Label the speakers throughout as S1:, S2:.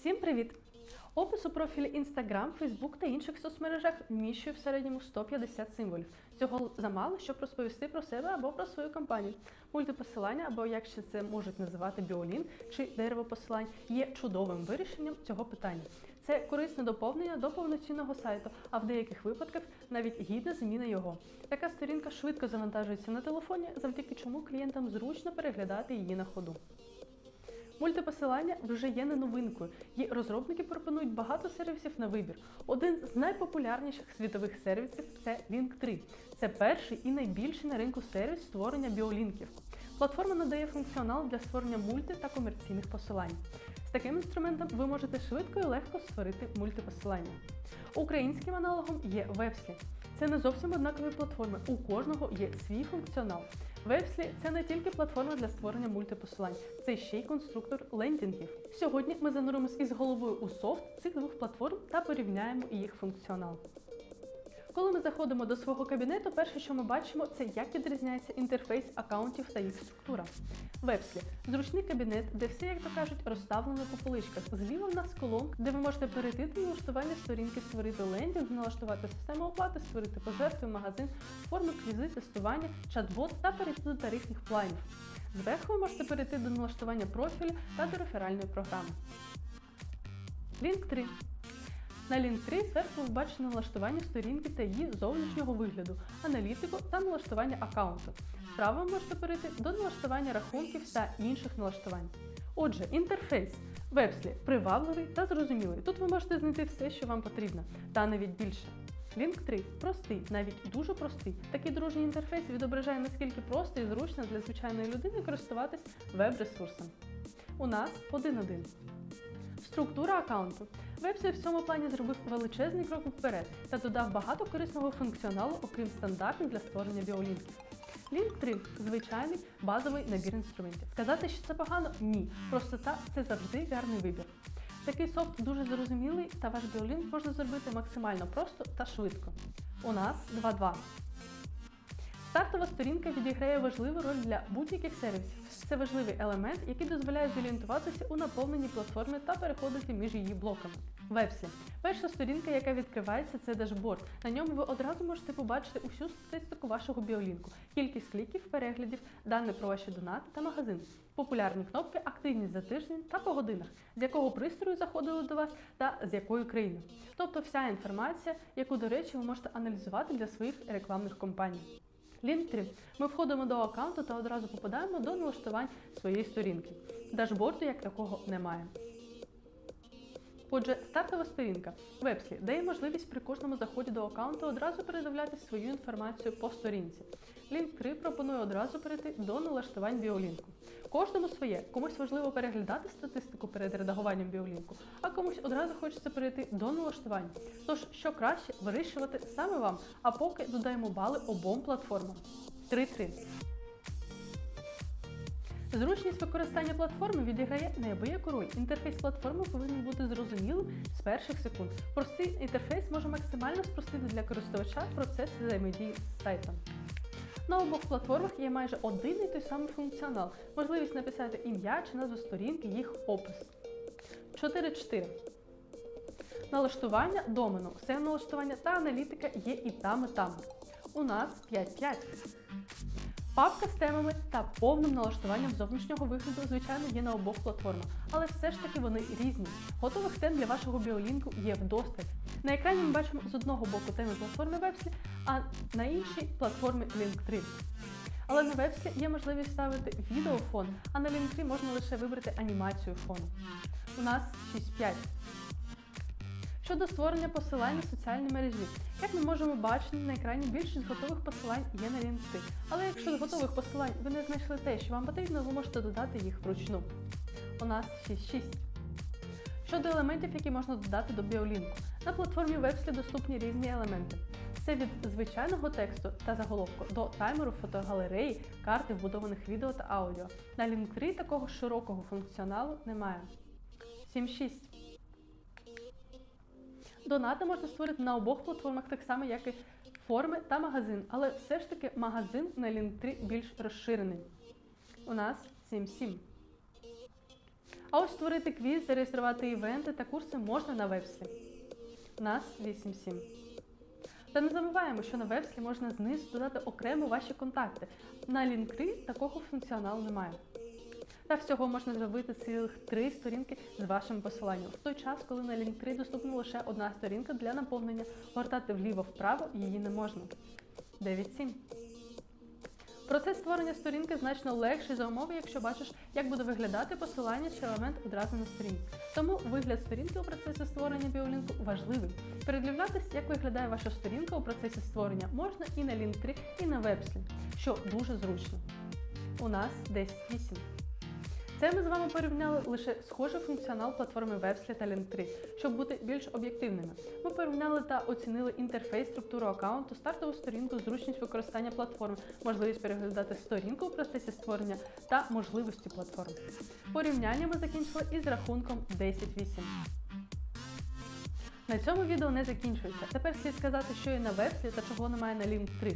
S1: Всім привіт! Опис у профілі Instagram, Facebook та інших соцмережах вміщує в середньому 150 символів. Цього замало, щоб розповісти про себе або про свою компанію. Мультипосилання, або як ще це можуть називати біолін чи дерево посилань, є чудовим вирішенням цього питання. Це корисне доповнення до повноцінного сайту, а в деяких випадках навіть гідна зміна його. Така сторінка швидко завантажується на телефоні, завдяки чому клієнтам зручно переглядати її на ходу. Мультипосилання вже є не новинкою, і розробники пропонують багато сервісів на вибір. Один з найпопулярніших світових сервісів це Link3. Це перший і найбільший на ринку сервіс створення біолінків. Платформа надає функціонал для створення мульти та комерційних посилань. З таким інструментом ви можете швидко і легко створити мультипосилання. Українським аналогом є Websly. Це не зовсім однакові платформи. У кожного є свій функціонал. Websly – це не тільки платформа для створення мультипосилань, це ще й конструктор лендінгів. Сьогодні ми зануримось із головою у софт цих двох платформ та порівняємо їх функціонал. Коли ми заходимо до свого кабінету, перше, що ми бачимо, це як відрізняється інтерфейс аккаунтів та їх структура. Websly – зручний кабінет, де все, як то кажуть, розставлено по поличках. Зліва в нас колонка, де ви можете перейти до налаштування сторінки, створити лендінг, налаштувати систему оплати, створити пожертви, магазин, форми квізи, тестування, чат-бот та перейти до тарифних планів. Зверху ви можете перейти до налаштування профілю та до реферальної програми. Link 3. На Link3 зверху ви бачите налаштування сторінки та її зовнішнього вигляду, аналітику та налаштування аккаунту. Справа можете перейти до налаштування рахунків та інших налаштувань. Отже, інтерфейс Websly привабливий та зрозумілий. Тут ви можете знайти все, що вам потрібно, та навіть більше. Link 3 простий, навіть дуже простий. Такий дружній інтерфейс відображає наскільки просто і зручно для звичайної людини користуватись веб-ресурсом. У нас 1.1. Структура аккаунту. Вебсі в цьому плані зробив величезний крок вперед та додав багато корисного функціоналу, окрім стандартних для створення біолінків. Link 3 звичайний базовий набір інструментів. Сказати, що це погано? Ні. Простота це завжди гарний вибір. Такий софт дуже зрозумілий, та ваш біолінк можна зробити максимально просто та швидко. У нас 2.2. Стартова сторінка відіграє важливу роль для будь-яких сервісів. Це важливий елемент, який дозволяє зорієнтуватися у наповненій платформі та переходити між її блоками. Вебсі. Перша сторінка, яка відкривається, це дашборд. На ньому ви одразу можете побачити усю статистику вашого біолінку, кількість кліків, переглядів, дані про ваші донати та магазин, популярні кнопки, активність за тиждень та по годинах, з якого пристрою заходили до вас та з якої країни. Тобто вся інформація, яку, до речі, ви можете аналізувати для своїх рекламних кампаній. Link 3. Ми входимо до аккаунту та одразу попадаємо до налаштувань своєї сторінки. Дашборду як такого немає. Отже, стартова сторінка Websly дає можливість при кожному заході до аккаунту одразу передивлятися свою інформацію по сторінці. Link 3 пропонує одразу перейти до налаштувань біолінку. Кожному своє, комусь важливо переглядати статистику перед редагуванням біолінку, а комусь одразу хочеться перейти до налаштувань. Тож, що краще вирішувати саме вам, а поки додаємо бали обом платформам. 3.3. Зручність використання платформи відіграє неабияку роль. Інтерфейс платформи повинен бути зрозумілим з перших секунд. Простий інтерфейс може максимально спростити для користувача процес взаємодії з сайтом. На обох платформах є майже один і той самий функціонал, можливість написати ім'я чи назву сторінки, їх опис. 4.4. Налаштування домену, все налаштування та аналітика є і там, і там. У нас 5.5. Папка з темами та повним налаштуванням зовнішнього вигляду, звичайно, є на обох платформах, але все ж таки вони різні. Готових тем для вашого біолінку є вдосталь. На екрані ми бачимо з одного боку теми платформи Websly, а на іншій платформі Link3. Але на Websly є можливість ставити відеофон, а на Link3 можна лише вибрати анімацію фону. У нас 6.5. Щодо створення посилань на соціальні мережі, як ми можемо бачити на екрані, більшість готових посилань є на LinkedIn. Але якщо з готових посилань ви не знайшли те, що вам потрібно, ви можете додати їх вручну. У нас 6.6. Щодо елементів, які можна додати до біолінку, на платформі Websly доступні різні елементи. Це від звичайного тексту та заголовку до таймеру, фотогалереї, карти вбудованих відео та аудіо. На Link3 такого широкого функціоналу немає. 7.6. Донати можна створити на обох платформах, так само, як і форми та магазин, але все ж таки магазин на Link3 більш розширений. У нас 7.7. А ось створити квіз, зареєструвати івенти та курси можна на вебслі. Нас 87. Та не забуваємо, що на вебслі можна знизу додати окремо ваші контакти. На Linktree такого функціоналу немає. Та всього можна зробити цілих три сторінки з вашим посиланням. В той час, коли на Linktree доступна лише одна сторінка для наповнення, гортати вліво-вправо її не можна. 9.7. Процес створення сторінки значно легший за умови, якщо бачиш, як буде виглядати посилання чи елемент одразу на сторінці. Тому вигляд сторінки у процесі створення біолінку важливий. Передивлятись, як виглядає ваша сторінка у процесі створення, можна і на Linktree, і на вебслі, що дуже зручно. У нас 10.8. Це ми з вами порівняли лише схожий функціонал платформи Websly та Linktree, щоб бути більш об'єктивними. Ми порівняли та оцінили інтерфейс, структуру аккаунту, стартову сторінку, зручність використання платформи, можливість переглядати сторінку у процесі створення та можливості платформи. Порівняння ми закінчили із рахунком 10.8. На цьому відео не закінчується. Тепер слід сказати, що є на вебсі та чого немає на Link3.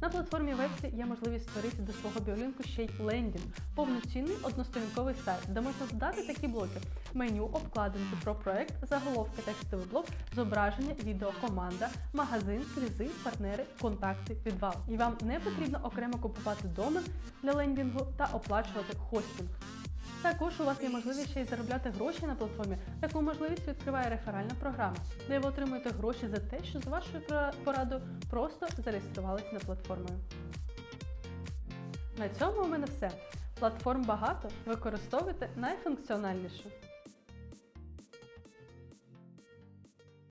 S1: На платформі Вексі є можливість створити до свого біолінку ще й лендінг, повноцінний односторінковий сайт, де можна додати такі блоки: меню, обкладинки про проект, заголовки, текстовий блок, зображення, відео, команда, магазин, кризи, партнери, контакти, підвал. І вам не потрібно окремо купувати домен для лендінгу та оплачувати хостинг. Також у вас є можливість ще й заробляти гроші на платформі. Таку можливість відкриває реферальна програма, де ви отримуєте гроші за те, що з вашою порадою просто зареєструвалися на платформою. На цьому у мене все. Платформ багато, використовуйте найфункціональнішу.